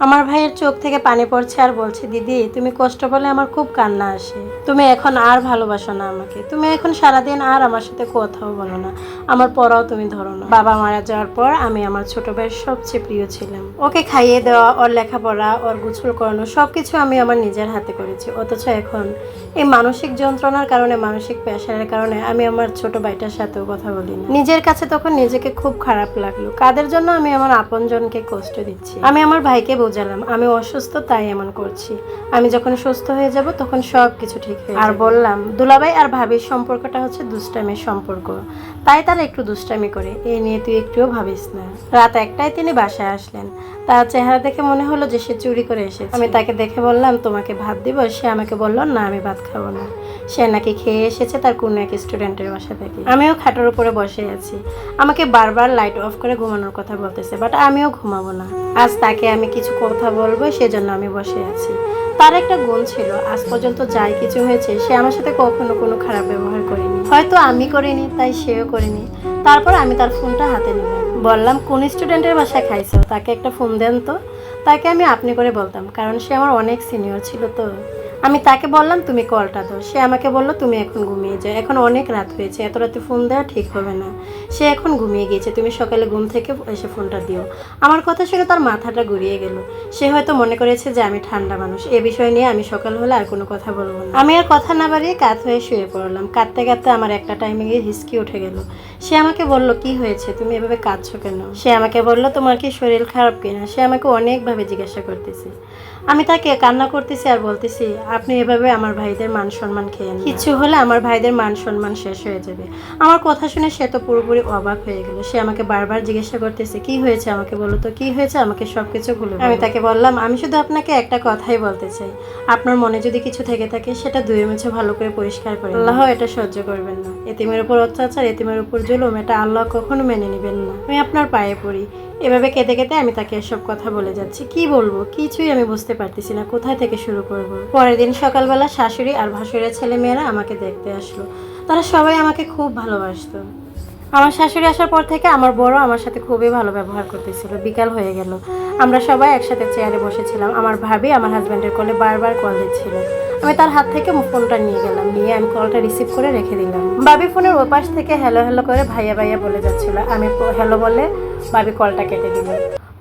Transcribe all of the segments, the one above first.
আমার ভাইয়ের চোখ থেকে পানি পড়ছে আর বলছে, দিদি, তুমি কষ্ট বলে আমার খুব কান্না আসে। তুমি এখন আর ভালোবাসো না আমাকে। তুমি এখন সারাদিন আর আমার সাথে কথাও বলো না। আমার পড়াও তুমি ধরো না। বাবা মারা যাওয়ার পর আমি আমার ছোট ভাইয়ের সবচেয়ে প্রিয় ছিলাম। ওকে খাইয়ে দেওয়া, ওর লেখাপড়া, ওর গুছল করানো সব কিছু আমি আমার নিজের হাতে করেছি। অথচ এখন এই মানসিক যন্ত্রণার কারণে, মানসিক প্রেশারের কারণে আমি আমার ছোট ভাইটার সাথেও কথা বলি না। নিজের কাছে তখন নিজেকে খুব খারাপ লাগল। কাদের জন্য আমি আমার আপনজনকে কষ্ট দিচ্ছি? আমি আমার ভাইকে বোঝালাম আমি অসুস্থ তাই এমন করছি। আমি যখন সুস্থ হয়ে যাব তখন সব কিছু ঠিক হয়ে আর বললাম দুলাভাই আর ভাবির সম্পর্কটা হচ্ছে দুষ্টামির সম্পর্ক। তাই তারা একটু দুষ্টামি করে এই নিয়ে তুই একটুও ভাবিস না। রাত একটায় তিনি বাসায় আসলেন। তার চেহারা দেখে মনে হলো যে সে চুরি করে এসেছে। আমি তাকে দেখে বললাম তোমাকে ভাত দিব? সে আমাকে বলল না আমি ভাত খাব না। সে নাকি খেয়ে এসেছে তার কোনো এক স্টুডেন্টের বাসা থেকে। আমিও খাটের উপরে বসে আছি। আমাকে বারবার লাইট অফ করে ঘুমানোর কথা বলতেছে বাট আমিও ঘুমাবো না। আজ তাকে আমি কিছু কথা বলব, সেজন্য আমি বসে আছি। তার একটা গুণ ছিল, আজ পর্যন্ত যাই কিছু হয়েছে, সে আমার সাথে কখনো কোনো খারাপ ব্যবহার করেনি। হয়তো আমি করিনি, তাই সেও করিনি। তারপর আমি তার ফোনটা হাতে নিলাম। বললাম, কোন স্টুডেন্টের বাসায় খাইছো? তাকে একটা ফোন দেন তো। তাকে আমি আপনি করে বলতাম, কারণ সে আমার অনেক সিনিয়র ছিল তো। আমি তাকে বললাম, তুমি কলটা দাও সে আমাকে বলল, তুমি এখন ঘুমিয়ে যাও। এখন অনেক রাত হয়েছে, এত রাতে ফোন দেওয়া ঠিক হবে না। সে এখন ঘুমিয়ে গিয়েছে। তুমি সকালে ঘুম থেকে এসে ফোনটা দিও। আমার কথা শুনে তার মাথাটা ঘুরিয়ে গেল। সে হয়তো মনে করেছে যে আমি ঠান্ডা মানুষ। এ বিষয় নিয়ে আমি সকাল হলে আর কোনো কথা বলব না। আমি আর কথা না বাড়িয়ে কাত হয়ে শুয়ে পড়লাম। কাঁদতে কাঁদতে আমার একটা টাইমে গিয়ে হিসকি উঠে গেল। সে আমাকে বলল কি হয়েছে? তুমি এভাবে কাঁদছো কেন? সে আমাকে বলল তোমার কি শরীর খারাপ কিনা? সে আমাকে অনেকভাবে জিজ্ঞাসা করতেছে। আমি তাকে কান্না করতেছি আর বলতেছি আপনি এভাবে আমার ভাইদের মান সম্মান খেয়ে নিন। কিছু হলে আমার ভাইদের মান সম্মান শেষ হয়ে যাবে। আমার কথা শুনে সে তো পুরোপুরি অবাক হয়ে গেল। সে আমাকে বারবার জিজ্ঞাসা করতেছে কি হয়েছে আমাকে বলো তো? কি হয়েছে? আমাকে সবকিছু খুলে বলো। আমি তাকে বললাম আমি শুধু আপনাকে একটা কথাই বলতে চাই। আপনার মনে যদি কিছু থেকে থাকে সেটা ধুয়ে মুছে ভালো করে পরিষ্কার করে। আল্লাহ এটা সহ্য করবেন না। এতিমের উপর অত্যাচার এতিমের উপর জুলুম এটা আল্লাহ কখনো মেনে নেবেন না। আমি আপনার পায়ে পড়ি। এভাবে কেঁদে কেঁদে আমি তাকে এসব কথা বলে যাচ্ছি। কি বলব? কিছুই আমি বুঝতে পারতেছি না। কোথায় থেকে শুরু করব? পরের দিন সকালবেলা শাশুড়ি আর ভাসুরের ছেলে মেয়েরা আমাকে দেখতে আসলো। তারা সবাই আমাকে খুব ভালোবাসতো। আমার শাশুড়ি আসার পর থেকে আমার বড় আমার সাথে খুবই ভালো ব্যবহার করতেছিল, বিকাল হয়ে গেল। আমরা সবাই একসাথে চেয়ারে বসেছিলাম। আমার ভাবি আমার হাজব্যান্ডের কলে বারবার কল দিচ্ছিল। আমি তার হাত থেকে ফোনটা নিয়ে গেলাম, নিয়ে আমি কলটা রিসিভ করে রেখে দিলাম। বাবি ফোনের ওপাশ থেকে হ্যালো হ্যালো করে ভাইয়া ভাইয়া বলে যাচ্ছিল। আমি হ্যালো বলে বাবি কলটা কেটে দিল।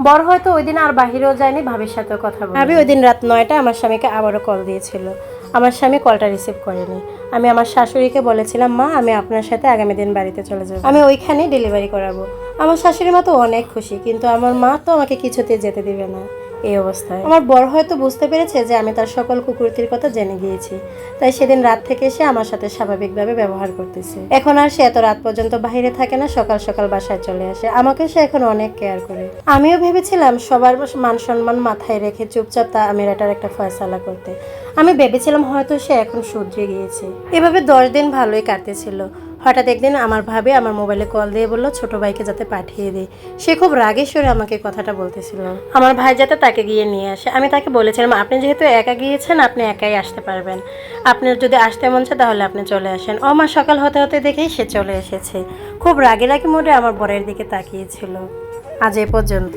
বড় হয়তো ওই দিন আর বাহিরেও যায়নি, ভাবির সাথেও কথা বলে। ভাবি ওই দিন রাত নয়টা আমার স্বামীকে আবারও কল দিয়েছিল। আমার স্বামী কলটা রিসিভ করেনি। আমি আমার শাশুড়িকে বলেছিলাম, মা, আমি আপনার সাথে আগামী দিন বাড়িতে চলে যাব। আমি ওইখানে ডেলিভারি করাবো। আমার শাশুড়ি মা তো অনেক খুশি, কিন্তু আমার মা তো আমাকে কিছুতে যেতে দিবে না। এই অবস্থায়। আমার বড় হয়তো বুঝতে পেরেছে যে আমি তার সকল কুকুরতির কথা জেনে গিয়েছি। তাই সেদিন রাত থেকে সে আমার সাথে স্বাভাবিকভাবে ব্যবহার করতেছে। এখন আর সে এত রাত পর্যন্ত বাইরে থাকে না, সকাল সকাল বাসায় চলে আসে। আমাকে সে এখন অনেক কেয়ার করে। আমিও ভেবেছিলাম সবার মান সম্মান মাথায় রেখে চুপচাপ তা আমি এটার একটা ফয়সালা করতে। আমি ভেবেছিলাম হয়তো সে এখন শুধরে গিয়েছে। এভাবে দশ দিন ভালোই কাটতেছিল। হঠাৎ একদিন আমার ভাবে আমার মোবাইলে কল দিয়ে বলল, ছোট ভাইকে যাতে পাঠিয়ে দিই সে খুব রাগে সরে আমাকে কথাটা বলতেছিল। আমার ভাই যাতে তাকে গিয়ে নিয়ে আসে। আমি তাকে বলেছিলাম, আপনি যেহেতু একা গিয়েছেন, আপনি একাই আসতে পারবেন। আপনার যদি আসতে মন চায় তাহলে আপনি চলে আসেন। মা সকাল হতে হতে দেখেই সে চলে এসেছে। খুব রাগে রাগে মোড়ে আমার বরের দিকে তাকিয়েছিল। আজ এ পর্যন্ত।